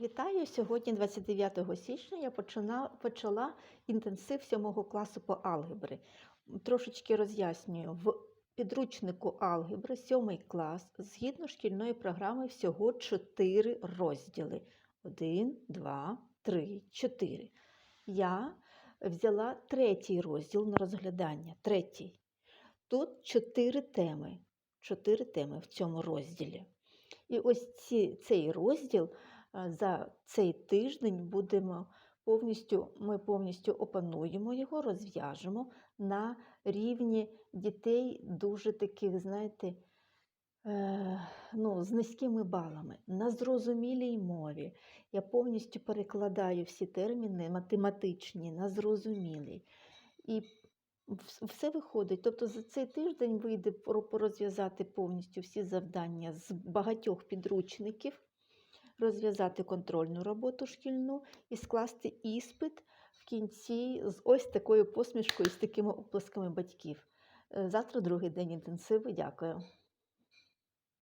Вітаю! Сьогодні, 29 січня, я почина, почала інтенсив 7 класу по алгебри. Трошечки роз'яснюю. В підручнику алгебри 7 клас згідно шкільної програми всього 4 розділи. 1, 2, 3, 4. Я взяла третій розділ на розглядання. Третій. Тут 4 теми. 4 теми в цьому розділі. І ось ці, цей розділ за цей тиждень будемо повністю, ми повністю опануємо його, розв'яжемо на рівні дітей дуже таких, знаєте, е, ну, з низькими балами, на зрозумілій мові. Я повністю перекладаю всі терміни математичні на зрозумілій. І все виходить. Тобто за цей тиждень вийде порозв'язати повністю всі завдання з багатьох підручників, розв'язати контрольну роботу шкільну і скласти іспит в кінці з ось такою посмішкою, з такими оплесками батьків. Е, Завтра другий день інтенсиву. Дякую.